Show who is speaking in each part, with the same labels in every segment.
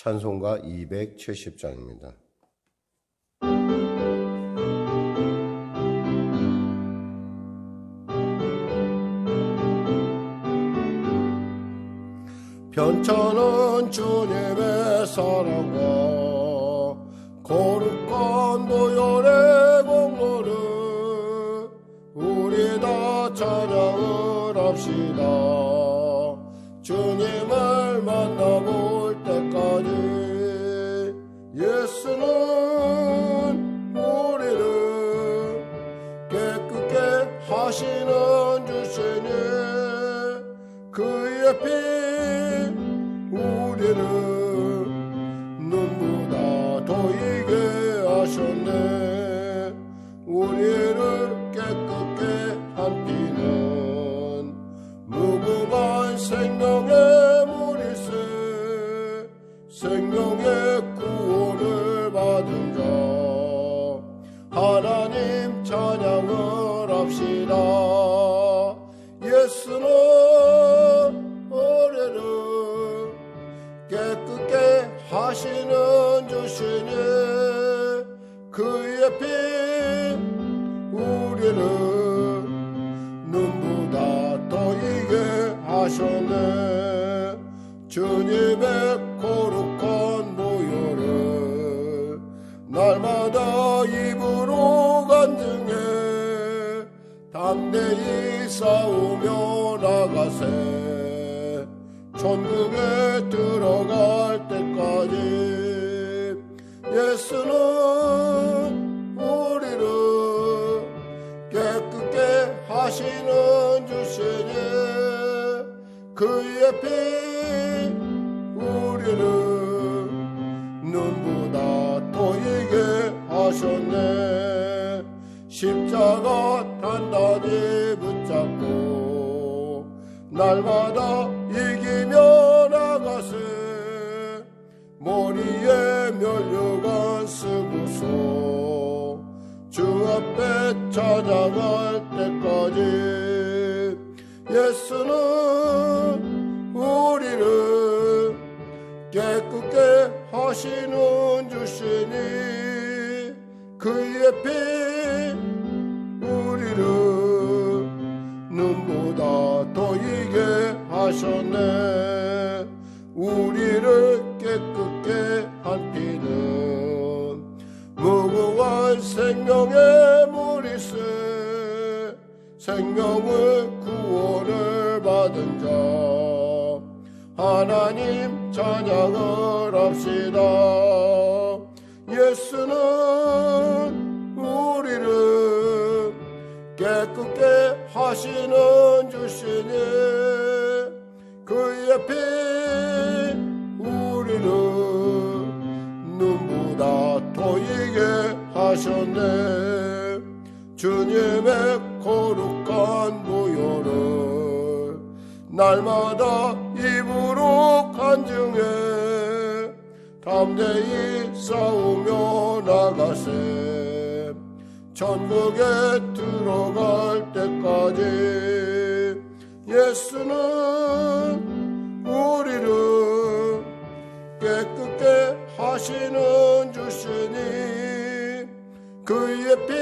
Speaker 1: 찬송가 270장입니다. 그의 생명 천국에 들어갈 때까지 예수는 우리를 깨끗게 하시는 주시니 그의 피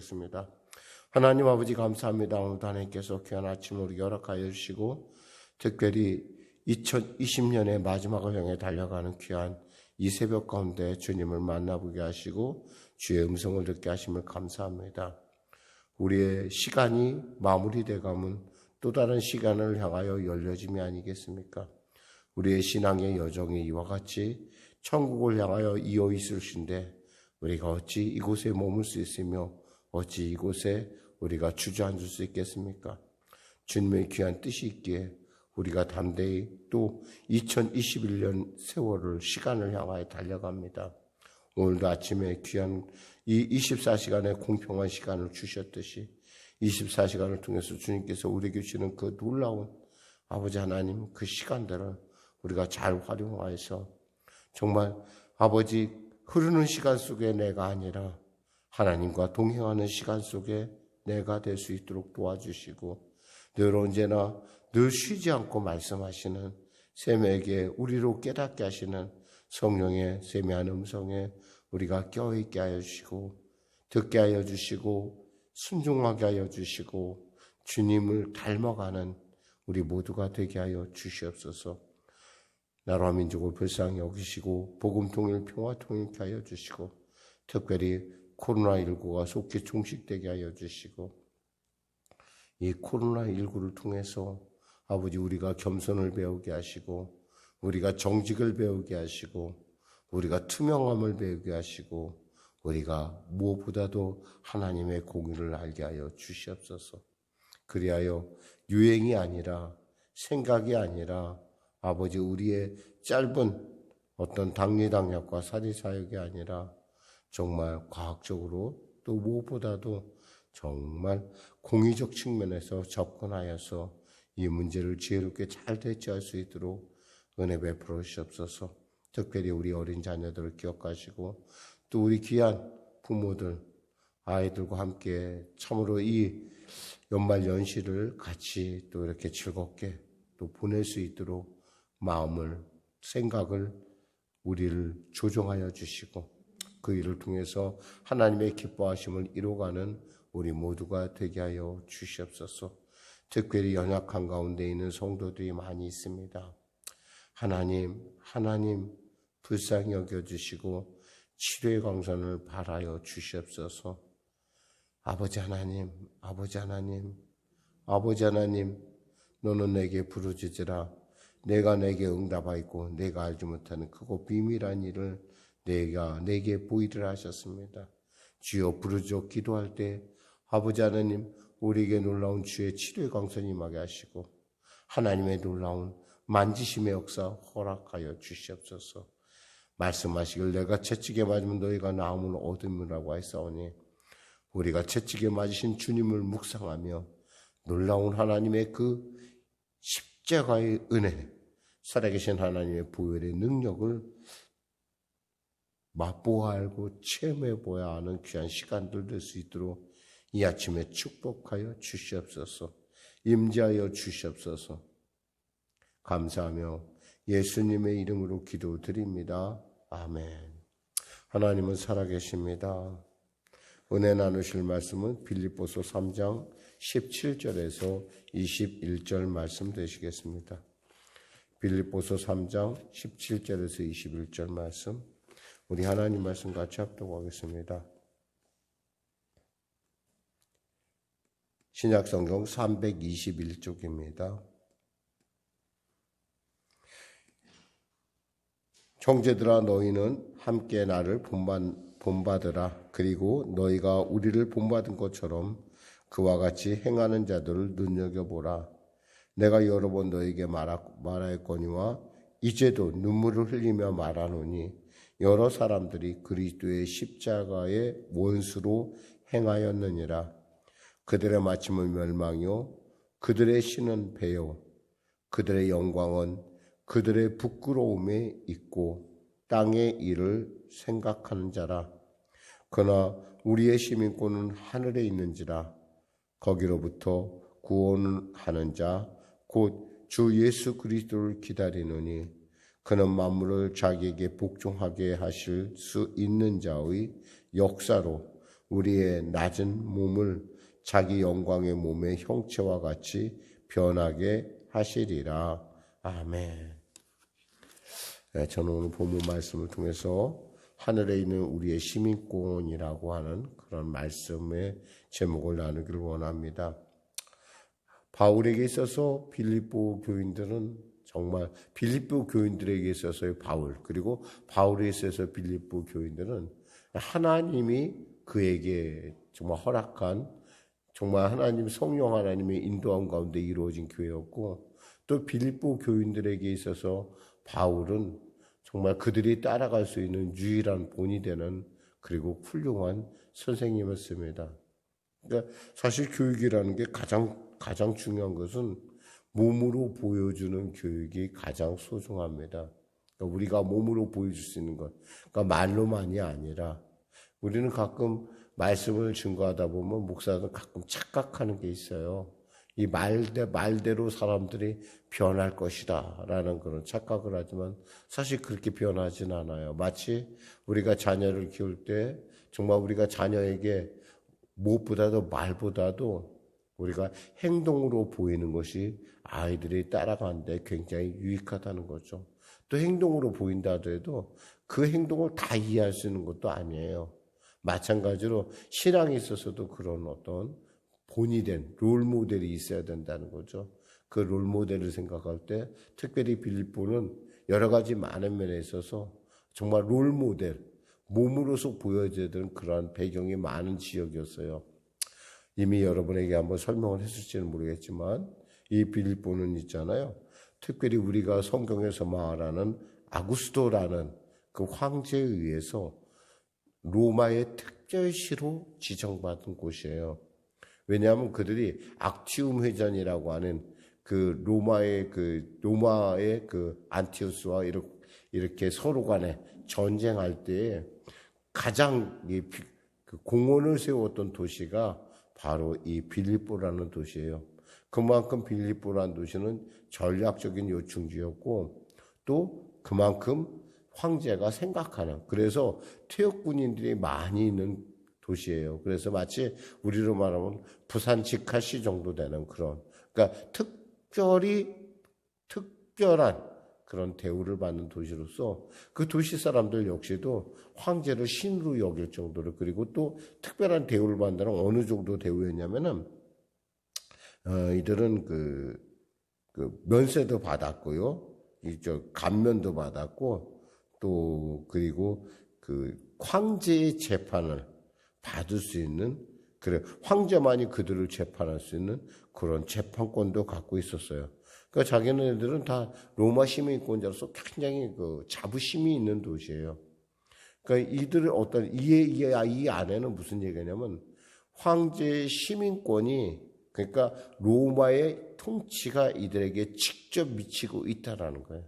Speaker 1: 기도하겠습니다 하나님 아버지 감사합니다 오늘도 하나님께서 귀한 아침 우리 열악하여 주시고 특별히 2020년의 마지막을 향해 달려가는 귀한 이 새벽 가운데 주님을 만나보게 하시고 주의 음성을 듣게 하심을 감사합니다. 우리의 시간이 마무리돼 가면 또 다른 시간을 향하여 열려짐이 아니겠습니까? 우리의 신앙의 여정이 이와 같이 천국을 향하여 이어 있으신데 우리가 어찌 이곳에 머물 수 있으며 어찌 이곳에 우리가 주저앉을 수 있겠습니까? 주님의 귀한 뜻이 있기에 우리가 담대히 또 2021년 세월을 시간을 향하여 달려갑니다. 오늘도 아침에 귀한 이 24시간의 공평한 시간을 주셨듯이 24시간을 통해서 주님께서 우리에게 주시는 그 놀라운 아버지 하나님 그 시간들을 우리가 잘 활용하여서 정말 아버지 흐르는 시간 속에 내가 아니라 하나님과 동행하는 시간 속에 내가 될 수 있도록 도와주시고 늘 언제나 늘 쉬지 않고 말씀하시는 샘에게 우리로 깨닫게 하시는 성령의 세미한 음성에 우리가 껴있게 하여 주시고 듣게 하여 주시고 순종하게 하여 주시고 주님을 닮아가는 우리 모두가 되게 하여 주시옵소서. 나라와 민족을 불쌍히 여기시고 복음 통일 평화 통일케 하여 주시고 특별히 코로나19가 속히 종식되게 하여 주시고 이 코로나19를 통해서 아버지 우리가 겸손을 배우게 하시고 우리가 정직을 배우게 하시고 우리가 투명함을 배우게 하시고 우리가 무엇보다도 하나님의 공의를 알게 하여 주시옵소서. 그리하여 유행이 아니라 생각이 아니라 아버지 우리의 짧은 어떤 당리당략과 사리사욕이 아니라 정말 과학적으로 또 무엇보다도 정말 공의적 측면에서 접근하여서 이 문제를 지혜롭게 잘 대처할 수 있도록 은혜 베풀어 주시옵소서. 특별히 우리 어린 자녀들을 기억하시고 또 우리 귀한 부모들 아이들과 함께 참으로 이 연말 연시를 같이 또 이렇게 즐겁게 또 보낼 수 있도록 마음을 생각을 우리를 조정하여 주시고 그 일을 통해서 하나님의 기뻐하심을 이루어가는 우리 모두가 되게 하여 주시옵소서. 특별히 연약한 가운데 있는 성도들이 많이 있습니다. 하나님, 하나님 불쌍히 여겨 주시고 치료의 광선을 바라여 주시옵소서. 아버지 하나님, 아버지 하나님, 아버지 하나님, 너는 내게 부르짖으라. 내가 내게 응답하였고 내가 알지 못하는 크고 비밀한 일을 내가 내게 보이리라 하셨습니다. 주여 부르짖어 기도할 때 아버지 하나님 우리에게 놀라운 주의 치료의 광선이 임하게 하시고 하나님의 놀라운 만지심의 역사 허락하여 주시옵소서. 말씀하시길 내가 채찍에 맞으면 너희가 나음을 얻음이라고 하사오니 우리가 채찍에 맞으신 주님을 묵상하며 놀라운 하나님의 그 십자가의 은혜, 살아계신 하나님의 보혈의 능력을 맛보아 알고 체험해 보아야 하는 귀한 시간들 될 수 있도록 이 아침에 축복하여 주시옵소서. 임재하여 주시옵소서. 감사하며 예수님의 이름으로 기도드립니다. 아멘. 하나님은 살아계십니다. 은혜 나누실 말씀은 빌립보서 3장 17절에서 21절 말씀 되시겠습니다. 빌립보서 3장 17절에서 21절 말씀 우리 하나님 말씀 같이 합독하겠습니다. 신약 성경 321쪽입니다. 형제들아 너희는 함께 나를 본받으라 그리고 너희가 우리를 본받은 것처럼 그와 같이 행하는 자들을 눈여겨보라 내가 여러 번 너에게 말하였거니와 이제도 눈물을 흘리며 말하노니 여러 사람들이 그리스도의 십자가의 원수로 행하였느니라. 그들의 마침은 멸망이요 그들의 신은 배요. 그들의 영광은 그들의 부끄러움에 있고 땅의 일을 생각하는 자라. 그러나 우리의 시민권은 하늘에 있는지라. 거기로부터 구원하는 자 곧 주 예수 그리스도를 기다리노니 그는 만물을 자기에게 복종하게 하실 수 있는 자의 역사로 우리의 낮은 몸을 자기 영광의 몸의 형체와 같이 변하게 하시리라. 아멘. 네, 저는 오늘 본문 말씀을 통해서 하늘에 있는 우리의 시민권이라고 하는 그런 말씀의 제목을 나누기를 원합니다. 바울에게 있어서 빌립보 교인들은 정말 빌립보 교인들에게 있어서의 바울 그리고 바울에 있어서 빌립보 교인들은 하나님이 그에게 정말 허락한 정말 하나님 성령 하나님의 인도함 가운데 이루어진 교회였고 또 빌립보 교인들에게 있어서 바울은 정말 그들이 따라갈 수 있는 유일한 본이 되는 그리고 훌륭한 선생님이었습니다. 그러니까 사실 교육이라는 게 가장 가장 중요한 것은 몸으로 보여주는 교육이 가장 소중합니다. 그러니까 우리가 몸으로 보여줄 수 있는 것, 그러니까 말로만이 아니라 우리는 가끔 말씀을 증거하다 보면 목사는 가끔 착각하는 게 있어요. 이 말대, 말대로 사람들이 변할 것이다. 라는 그런 착각을 하지만 사실 그렇게 변하진 않아요. 마치 우리가 자녀를 키울 때 정말 우리가 자녀에게 무엇보다도 말보다도 우리가 행동으로 보이는 것이 아이들이 따라가는데 굉장히 유익하다는 거죠. 또 행동으로 보인다 하더라도 그 행동을 다 이해할 수 있는 것도 아니에요. 마찬가지로 신앙에 있어서도 그런 어떤 본이 된 롤 모델이 있어야 된다는 거죠. 그 롤 모델을 생각할 때 특별히 빌립보는 여러 가지 많은 면에 있어서 정말 롤 모델, 몸으로서 보여줘야 되는 그러한 배경이 많은 지역이었어요. 이미 여러분에게 한번 설명을 했을지는 모르겠지만 이 빌립보는 있잖아요. 특별히 우리가 성경에서 말하는 아구스도라는 그 황제에 의해서 로마의 특별시로 지정받은 곳이에요. 왜냐하면 그들이 악티움 회전이라고 하는 그 로마의 그 로마의 그 안티오스와 이렇게, 이렇게 서로 간에 전쟁할 때 가장 그 공원을 세웠던 도시가 바로 이 빌립보라는 도시예요. 그만큼 빌립보라는 도시는 전략적인 요충지였고 또 그만큼 황제가 생각하는 그래서 퇴역 군인들이 많이 있는 도시예요. 그래서 마치 우리로 말하면 부산 직하시 정도 되는 그런 그러니까 특별히 특별한 그런 대우를 받는 도시로서 그 도시 사람들 역시도 황제를 신으로 여길 정도로 그리고 또 특별한 대우를 받는다는 어느 정도 대우였냐면은 어, 이들은 그, 그 면세도 받았고요, 이저 감면도 받았고 또 그리고 그 황제의 재판을 받을 수 있는 그래 황제만이 그들을 재판할 수 있는 그런 재판권도 갖고 있었어요. 그러니까 자기네들은 다 로마 시민권자로서 굉장히 그 자부심이 있는 도시예요. 그러니까 이들의 어떤 이해 이해 이 안에는 무슨 얘기냐면 황제의 시민권이 그러니까 로마의 통치가 이들에게 직접 미치고 있다라는 거예요.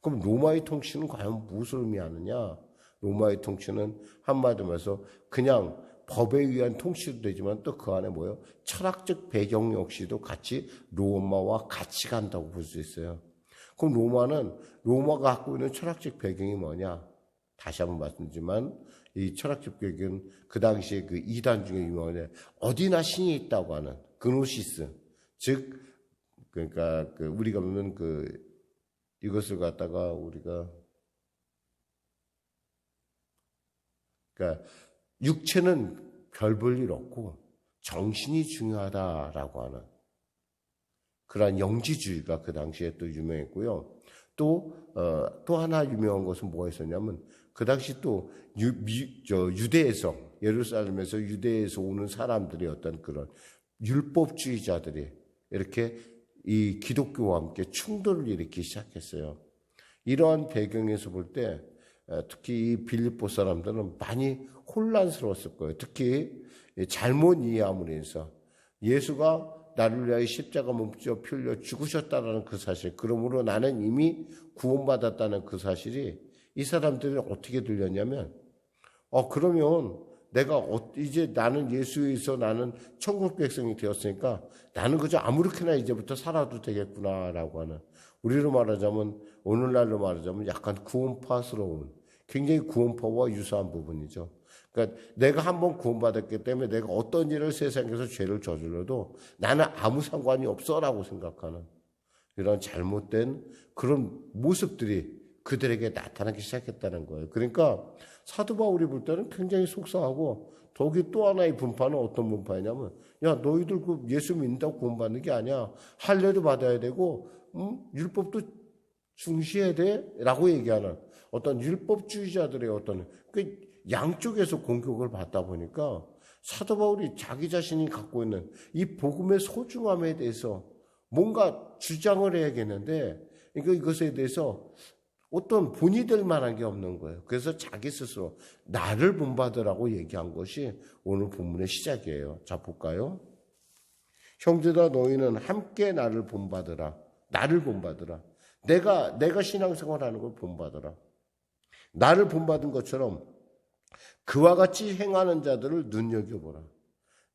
Speaker 1: 그럼 로마의 통치는 과연 무엇을 의미하느냐? 로마의 통치는 한마디로 해서 그냥 법에 의한 통치도 되지만 또 그 안에 뭐요? 철학적 배경 역시도 같이 로마와 같이 간다고 볼 수 있어요. 그럼 로마는 로마가 갖고 있는 철학적 배경이 뭐냐? 다시 한번 말씀드리지만 이 철학적 배경은 그 당시에 그 이단 중에 유명한 어디나 신이 있다고 하는 그노시스 즉 그러니까 그 우리가 보는 그 이것을 갖다가 우리가 그러니까 육체는 별 볼 일 없고 정신이 중요하다라고 하는 그러한 영지주의가 그 당시에 또 유명했고요. 또, 어, 또 하나 유명한 것은 뭐가 있었냐면 그 당시 또 유, 미, 저 유대에서 예루살렘에서 유대에서 오는 사람들이 어떤 그런 율법주의자들이 이렇게 이 기독교와 함께 충돌을 일으키기 시작했어요. 이러한 배경에서 볼 때 특히 이 빌립보 사람들은 많이 혼란스러웠을 거예요. 특히 잘못 이해함으로 인해서 예수가 나를 위하여 십자가 몸져 풀려 죽으셨다는 그 사실, 그러므로 나는 이미 구원받았다는 그 사실이 이 사람들이 어떻게 들렸냐면, 어, 그러면 내가 어, 이제 나는 예수에서 나는 천국 백성이 되었으니까 나는 그저 아무렇게나 이제부터 살아도 되겠구나라고 하는 우리로 말하자면 오늘날로 말하자면 약간 구원파스러운 굉장히 구원파와 유사한 부분이죠. 그러니까 내가 한번 구원받았기 때문에 내가 어떤 일을 세상에서 죄를 저질러도 나는 아무 상관이 없어라고 생각하는 이런 잘못된 그런 모습들이 그들에게 나타나기 시작했다는 거예요. 그러니까 사도 바울이 볼 때는 굉장히 속상하고 거기 또 하나의 분파는 어떤 분파이냐면 야 너희들 그 예수 믿는다고 구원받는 게 아니야 할례도 받아야 되고 음? 율법도 중시해야 돼라고 얘기하는 어떤 율법주의자들의 어떤 그 양쪽에서 공격을 받다 보니까 사도 바울이 자기 자신이 갖고 있는 이 복음의 소중함에 대해서 뭔가 주장을 해야겠는데 이거 이것에 대해서 어떤 본이 될 만한 게 없는 거예요. 그래서 자기 스스로 나를 본받으라고 얘기한 것이 오늘 본문의 시작이에요. 자 볼까요? 형제다 너희는 함께 나를 본받으라. 나를 본받으라. 내가 내가 신앙생활하는 걸 본받으라. 나를 본받은 것처럼 그와 같이 행하는 자들을 눈여겨보라.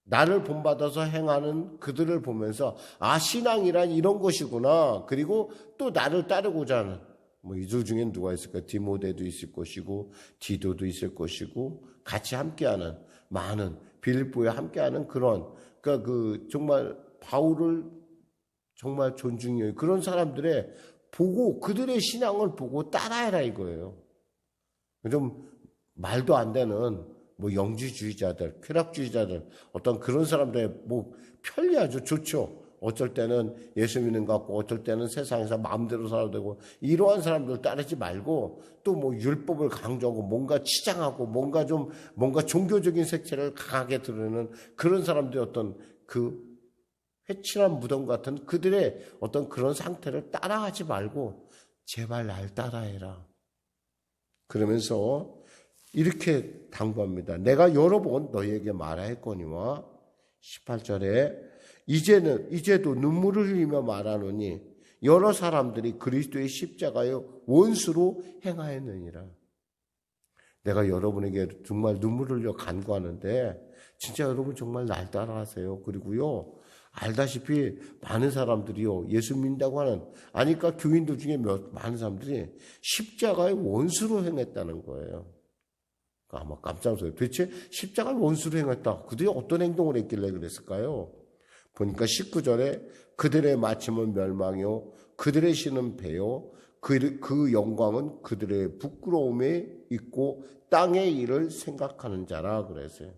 Speaker 1: 나를 본받아서 행하는 그들을 보면서 아 신앙이란 이런 것이구나. 그리고 또 나를 따르고자 하는 뭐 이들 중엔 누가 있을까? 디모데도 있을 것이고 디도도 있을 것이고 같이 함께하는 많은 빌립보에 함께하는 그런 그러니까 그 정말 바울을 정말 존중해요. 그런 사람들의 보고 그들의 신앙을 보고 따라해라 이거예요. 좀 말도 안 되는 뭐 영지주의자들, 쾌락주의자들 어떤 그런 사람들의 뭐 편리하죠. 좋죠. 어쩔 때는 예수 믿는 것 같고 어쩔 때는 세상에서 마음대로 살아도 되고 이러한 사람들 따르지 말고 또 뭐 율법을 강조하고 뭔가 치장하고 뭔가 좀 뭔가 종교적인 색채를 강하게 드러내는 그런 사람들의 어떤 그 회칠한 무덤 같은 그들의 어떤 그런 상태를 따라하지 말고 제발 날 따라해라. 그러면서 이렇게 당부합니다. 내가 여러 번 너희에게 말하였거니와 18절에 이제는 이제도 눈물을 흘리며 말하노니 여러 사람들이 그리스도의 십자가의 원수로 행하였느니라. 내가 여러분에게 정말 눈물을 흘려 간구하는데 진짜 여러분 정말 날 따라하세요. 그리고요. 알다시피 많은 사람들이요. 예수 믿는다고 하는 아니까 교인들 중에 몇 많은 사람들이 십자가의 원수로 행했다는 거예요. 아마 깜짝 놀랐어요. 도대체 십자가를 원수로 행했다. 그들이 어떤 행동을 했길래 그랬을까요? 보니까 19절에 그들의 마침은 멸망이요. 그들의 신은 배요. 그, 그 영광은 그들의 부끄러움에 있고 땅의 일을 생각하는 자라 그랬어요.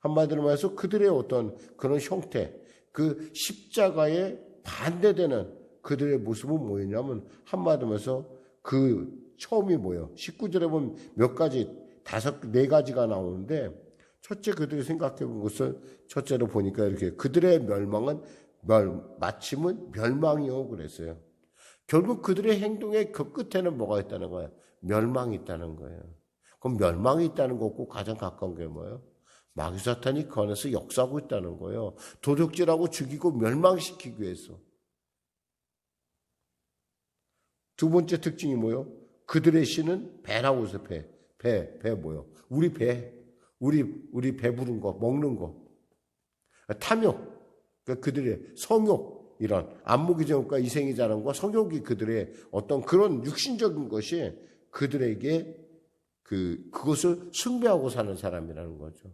Speaker 1: 한마디로 말해서 그들의 어떤 그런 형태, 그 십자가에 반대되는 그들의 모습은 뭐였냐면 한마디로 말해서 그 처음이 뭐예요? 19절에 보면 몇 가지, 다섯, 네 가지가 나오는데 첫째 그들이 생각해 본 것을 첫째로 보니까 이렇게 그들의 멸망은 멸, 마침은 멸망이요 그랬어요. 결국 그들의 행동의 그 끝에는 뭐가 있다는 거예요? 멸망이 있다는 거예요. 그럼 멸망이 있다는 거고 가장 가까운 게 뭐예요? 마귀 사탄이 그 안에서 역사하고 있다는 거예요. 도둑질하고 죽이고 멸망시키기 위해서. 두 번째 특징이 뭐예요? 그들의 신은 배라고 해서 배. 배, 배 뭐요? 우리 배. 우리, 우리 배부른 거, 먹는 거. 탐욕. 그러니까 그들의 성욕. 이런 안목이 정과 이생이 자랑과 성욕이 그들의 어떤 그런 육신적인 것이 그들에게 그, 그것을 숭배하고 사는 사람이라는 거죠.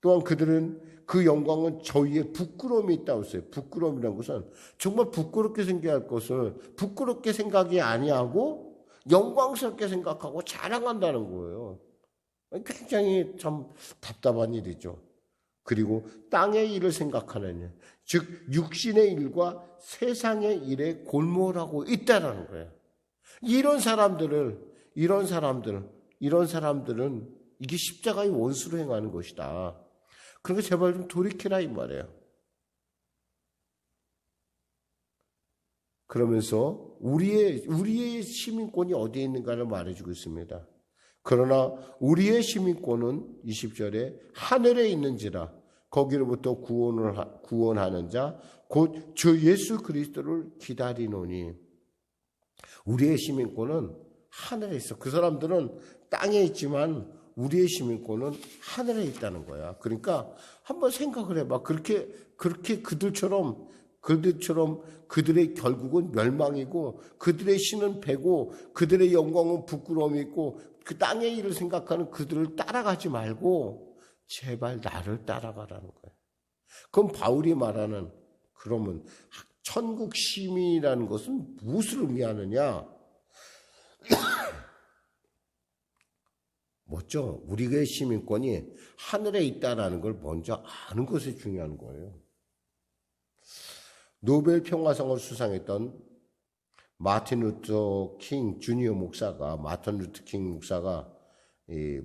Speaker 1: 또한 그들은 그 영광은 저희의 부끄러움이 있다고 했어요. 부끄러움이라는 것은 정말 부끄럽게 생각할 것을 부끄럽게 생각이 아니하고 영광스럽게 생각하고 자랑한다는 거예요. 굉장히 참 답답한 일이죠. 그리고 땅의 일을 생각하는 일, 즉 육신의 일과 세상의 일에 골몰하고 있다라는 거예요. 이런 사람들을 이런 사람들 이런 사람들은 이게 십자가의 원수로 행하는 것이다. 그러니까 제발 좀 돌이키라 이 말이에요. 그러면서 우리의 우리의 시민권이 어디에 있는가를 말해주고 있습니다. 그러나 우리의 시민권은 20절에 하늘에 있는지라 거기로부터 구원을 구원하는 자 곧 주 예수 그리스도를 기다리노니 우리의 시민권은 하늘에 있어. 그 사람들은 땅에 있지만 우리의 시민권은 하늘에 있다는 거야. 그러니까 한번 생각을 해봐. 그렇게 그렇게 그들처럼 그들처럼 그들의 결국은 멸망이고 그들의 신은 배고 그들의 영광은 부끄러움이고 그 땅의 일을 생각하는 그들을 따라가지 말고 제발 나를 따라가라는 거예요. 그럼 바울이 말하는 그러면 천국 시민이라는 것은 무엇을 의미하느냐? 멋져. 우리의 시민권이 하늘에 있다라는 걸 먼저 아는 것이 중요한 거예요. 노벨 평화상을 수상했던 마틴 루터 킹 주니어 목사가 마틴 루터 킹 목사가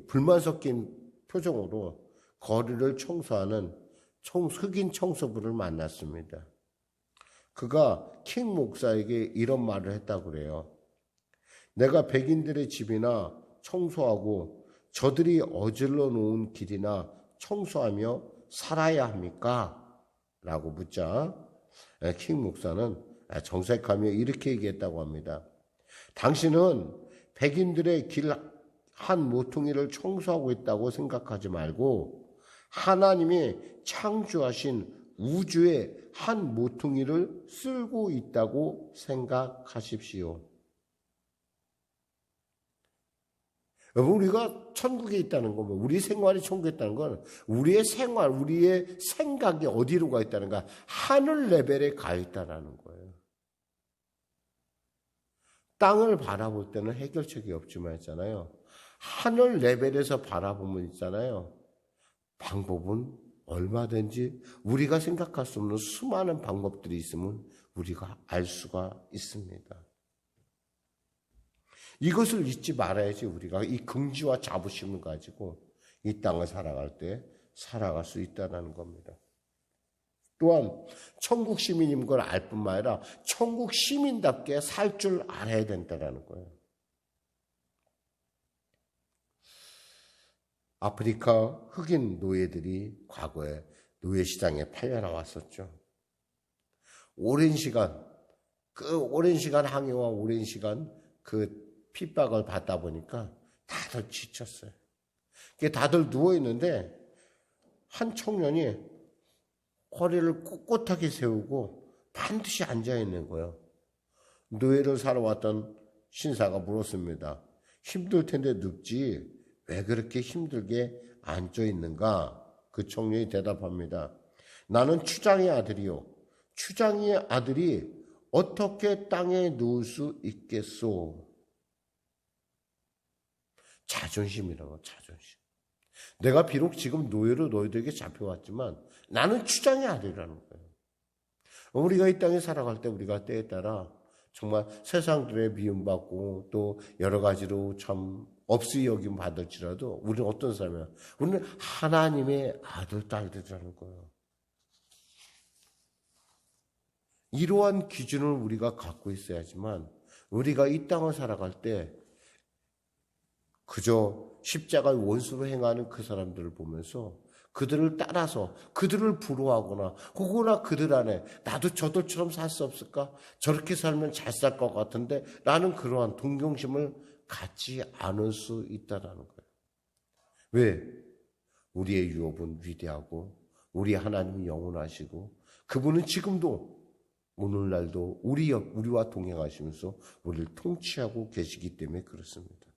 Speaker 1: 불만 섞인 표정으로 거리를 청소하는 청, 흑인 청소부를 만났습니다. 그가 킹 목사에게 이런 말을 했다고 그래요. 내가 백인들의 집이나 청소하고 저들이 어질러 놓은 길이나 청소하며 살아야 합니까? 라고 묻자 킹 목사는 정색하며 이렇게 얘기했다고 합니다. 당신은 백인들의 길 한 모퉁이를 청소하고 있다고 생각하지 말고 하나님이 창조하신 우주의 한 모퉁이를 쓸고 있다고 생각하십시오. 우리가 천국에 있다는 건, 뭐, 우리 생활이 천국에 있다는 건, 우리의 생활, 우리의 생각이 어디로 가 있다는가? 하늘 레벨에 가 있다는 거예요. 땅을 바라볼 때는 해결책이 없지만 있잖아요. 하늘 레벨에서 바라보면 있잖아요. 방법은 얼마든지 우리가 생각할 수 없는 수많은 방법들이 있으면 우리가 알 수가 있습니다. 이것을 잊지 말아야지 우리가 이 긍지와 자부심을 가지고 이 땅을 살아갈 때 살아갈 수 있다는 겁니다. 또한 천국 시민인 걸 알 뿐만 아니라 천국 시민답게 살 줄 알아야 된다는 거예요. 아프리카 흑인 노예들이 과거에 노예 시장에 팔려 나왔었죠. 오랜 시간, 그 오랜 시간 항해와 오랜 시간 그 핍박을 받다 보니까 다들 지쳤어요. 다들 누워 있는데 한 청년이 허리를 꼿꼿하게 세우고 반드시 앉아 있는 거예요. 노예를 살아왔던 신사가 물었습니다. 힘들 텐데 눕지 왜 그렇게 힘들게 앉아 있는가? 그 청년이 대답합니다. 나는 추장의 아들이요. 추장의 아들이 어떻게 땅에 누울 수 있겠소? 자존심이라고, 자존심. 내가 비록 지금 노예로 너희들에게 잡혀왔지만 나는 추장의 아들이라는 거예요. 우리가 이 땅에 살아갈 때 우리가 때에 따라 정말 세상들의 미움받고 또 여러 가지로 참 없이 여김 받을지라도 우리는 어떤 사람이야? 우리는 하나님의 아들, 딸들이라는 거예요. 이러한 기준을 우리가 갖고 있어야지만 우리가 이 땅을 살아갈 때 그저 십자가의 원수로 행하는 그 사람들을 보면서 그들을 따라서 그들을 부러워하거나 혹거나 그들 안에 나도 저들처럼 살 수 없을까? 저렇게 살면 잘 살 것 같은데 나는 그러한 동경심을 갖지 않을 수 있다라는 거예요. 왜? 우리의 유업은 위대하고 우리 하나님이 영원하시고 그분은 지금도 오늘날도 우리 우리와 동행하시면서 우리를 통치하고 계시기 때문에 그렇습니다.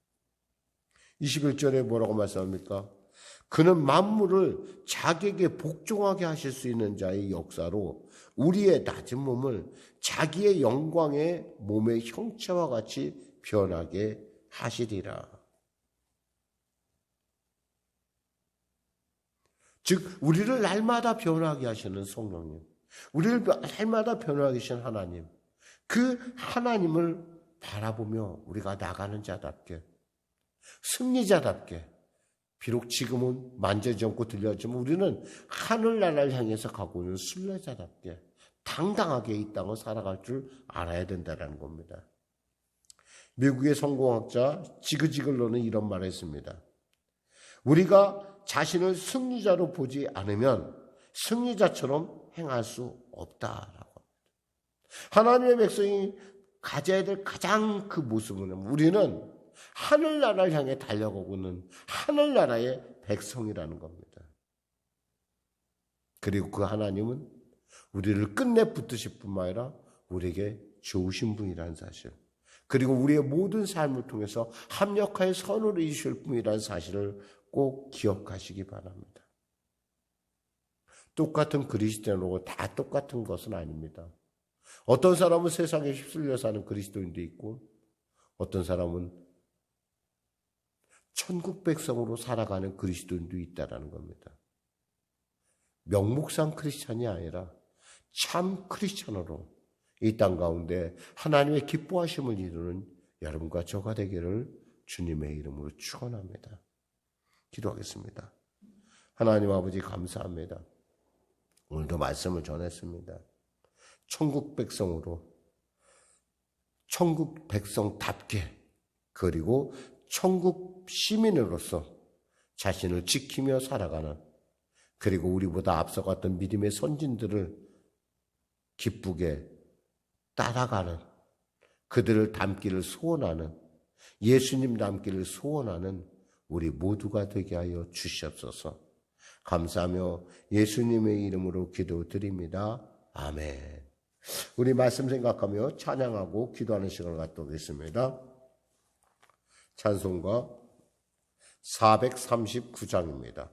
Speaker 1: 21절에 뭐라고 말씀합니까? 그는 만물을 자기에게 복종하게 하실 수 있는 자의 역사로 우리의 낮은 몸을 자기의 영광의 몸의 형체와 같이 변하게 하시리라. 즉 우리를 날마다 변하게 하시는 성령님, 우리를 날마다 변하게 하시는 하나님, 그 하나님을 바라보며 우리가 나가는 자답게 승리자답게 비록 지금은 만져지 않고 들려지만 우리는 하늘나라를 향해서 가고 있는 순례자답게 당당하게 이 땅을 살아갈 줄 알아야 된다는 겁니다. 미국의 성공학자 지그지글로는 이런 말을 했습니다. 우리가 자신을 승리자로 보지 않으면 승리자처럼 행할 수 없다라고. 하나님의 백성이 가져야 될 가장 그 모습은 우리는 하늘나라를 향해 달려가고 있는 하늘나라의 백성이라는 겁니다. 그리고 그 하나님은 우리를 끝내 붙드실 뿐만 아니라 우리에게 좋으신 분이라는 사실. 그리고 우리의 모든 삶을 통해서 합력하여 선을 이루실 분이라는 사실을 꼭 기억하시기 바랍니다. 똑같은 그리스도인으로 다 똑같은 것은 아닙니다. 어떤 사람은 세상에 휩쓸려 사는 그리스도인도 있고 어떤 사람은 천국 백성으로 살아가는 그리스도인도 있다라는 겁니다. 명목상 크리스찬이 아니라 참 크리스찬으로 이 땅 가운데 하나님의 기뻐하심을 이루는 여러분과 저가 되기를 주님의 이름으로 축원합니다. 기도하겠습니다. 하나님 아버지 감사합니다. 오늘도 말씀을 전했습니다. 천국 백성으로 천국 백성답게 그리고 천국 시민으로서 자신을 지키며 살아가는 그리고 우리보다 앞서갔던 믿음의 선진들을 기쁘게 따라가는 그들을 닮기를 소원하는 예수님 닮기를 소원하는 우리 모두가 되게 하여 주시옵소서. 감사하며 예수님의 이름으로 기도드립니다. 아멘. 우리 말씀 생각하며 찬양하고 기도하는 시간을 갖도록 하겠습니다. 찬송가 439장입니다.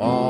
Speaker 1: 알